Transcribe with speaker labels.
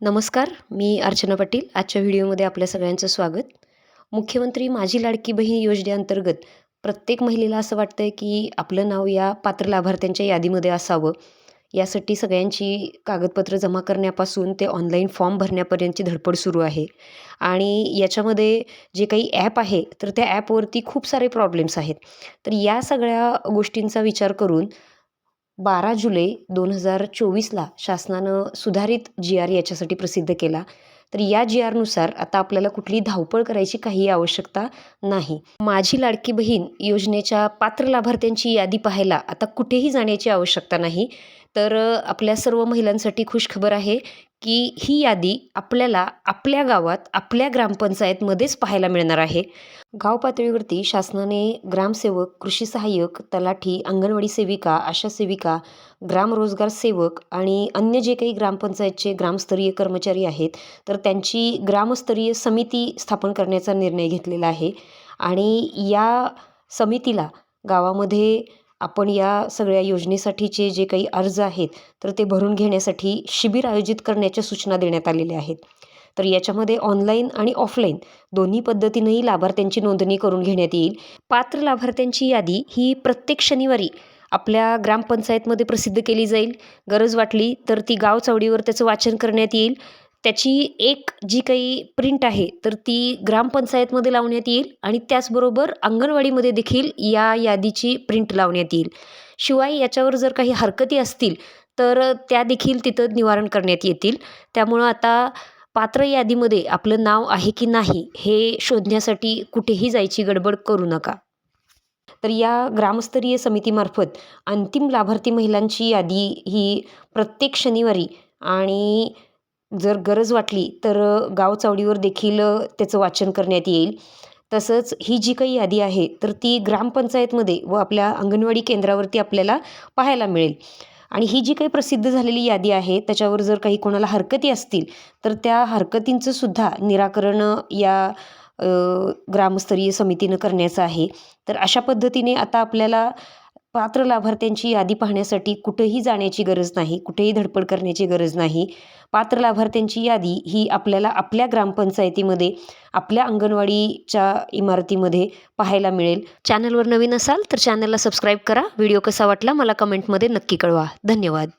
Speaker 1: नमस्कार मी अर्चना पाटील. आजच्या व्हिडिओमध्ये आपल्या सगळ्यांचं स्वागत. मुख्यमंत्री माझी लाडकी बहीण योजनेअंतर्गत प्रत्येक महिलेला असं वाटतं आहे की आपलं नाव या पात्र लाभार्थ्यांच्या यादीमध्ये असावं. यासाठी सगळ्यांची कागदपत्र जमा करण्यापासून ते ऑनलाईन फॉर्म भरण्यापर्यंतची धडपड सुरू आहे. आणि याच्यामध्ये जे काही ॲप आहे तर त्या ॲपवरती खूप सारे प्रॉब्लेम्स आहेत. तर या सगळ्या गोष्टींचा विचार करून बारा जुलै दोन हजार चोवीसला शासनानं सुधारित जी आर याच्यासाठी प्रसिद्ध केला. तर या जी आरनुसार आता आपल्याला कुठली धावपळ करायची काही आवश्यकता नाही. माझी लाडकी बहीण योजनेच्या पात्र लाभार्थ्यांची यादी पाहायला आता कुठेही जाण्याची आवश्यकता नाही. तर आपल्या सर्व महिलांसाठी खुशखबर आहे की ही यादी आपल्याला आपल्या गावात आपल्या ग्रामपंचायतमध्येच पाहायला मिळणार आहे. गाव पातळीवरती शासनाने ग्रामसेवक कृषी सहाय्यक तलाठी अंगणवाडी सेविका आशा सेविका ग्रामरोजगार सेवक आणि अन्य जे काही ग्रामपंचायतचे ग्रामस्तरीय कर्मचारी आहेत तर त्यांची ग्रामस्तरीय समिती स्थापन करण्याचा निर्णय घेतलेला आहे. आणि या समितीला गावामध्ये आपण या सगळ्या योजनेसाठीचे जे काही अर्ज आहेत तर ते भरून घेण्यासाठी शिबिर आयोजित करण्याच्या सूचना देण्यात आलेल्या आहेत. तर याच्यामध्ये ऑनलाईन आणि ऑफलाईन दोन्ही पद्धतीनंही लाभार्थ्यांची नोंदणी करून घेण्यात येईल. पात्र लाभार्थ्यांची यादी ही प्रत्येक शनिवारी आपल्या ग्रामपंचायतमध्ये प्रसिद्ध केली जाईल. गरज वाटली तर ती गावचावडीवर त्याचं वाचन करण्यात येईल. त्याची एक जी काही प्रिंट आहे तर ती ग्रामपंचायतमध्ये लावण्यात येईल आणि त्याचबरोबर अंगणवाडीमध्ये देखील या यादीची प्रिंट लावण्यात येईल. शिवाय याच्यावर जर काही हरकती असतील तर त्या देखील तिथं निवारण करण्यात येतील. त्यामुळं आता पात्र यादीमध्ये आपलं नाव आहे की नाही हे शोधण्यासाठी कुठेही जायची गडबड करू नका. तर या ग्रामस्तरीय समितीमार्फत अंतिम लाभार्थी महिलांची यादी ही प्रत्येक शनिवारी आणि जर गरज वाटली तर गाव चावडीवर देखील त्याचं वाचन करण्यात येईल. तसंच ही जी काही यादी आहे तर ती ग्रामपंचायतमध्ये व आपल्या अंगणवाडी केंद्रावरती आपल्याला पाहायला मिळेल. आणि ही जी काही प्रसिद्ध झालेली यादी आहे त्याच्यावर जर काही कोणाला हरकती असतील तर त्या हरकतींचं सुद्धा निराकरण या ग्रामस्तरीय समितीनं करण्याचं आहे. तर अशा पद्धतीने आता आपल्याला पात्र लाभार्थ्यांची यादी पाहण्यासाठी कुठेही जाण्याची गरज नाही कुठेही धडपड करण्याची गरज नाही. पात्र लाभार्थ्यांची यादी ही आपल्याला आपल्या ग्रामपंचायतीमध्ये आपल्या अंगणवाडीच्या इमारतीमध्ये पाहायला मिळेल. चॅनलवर नवीन असाल तर चॅनलला सबस्क्राईब करा. व्हिडिओ कसा वाटला मला कमेंटमध्ये नक्की कळवा. धन्यवाद.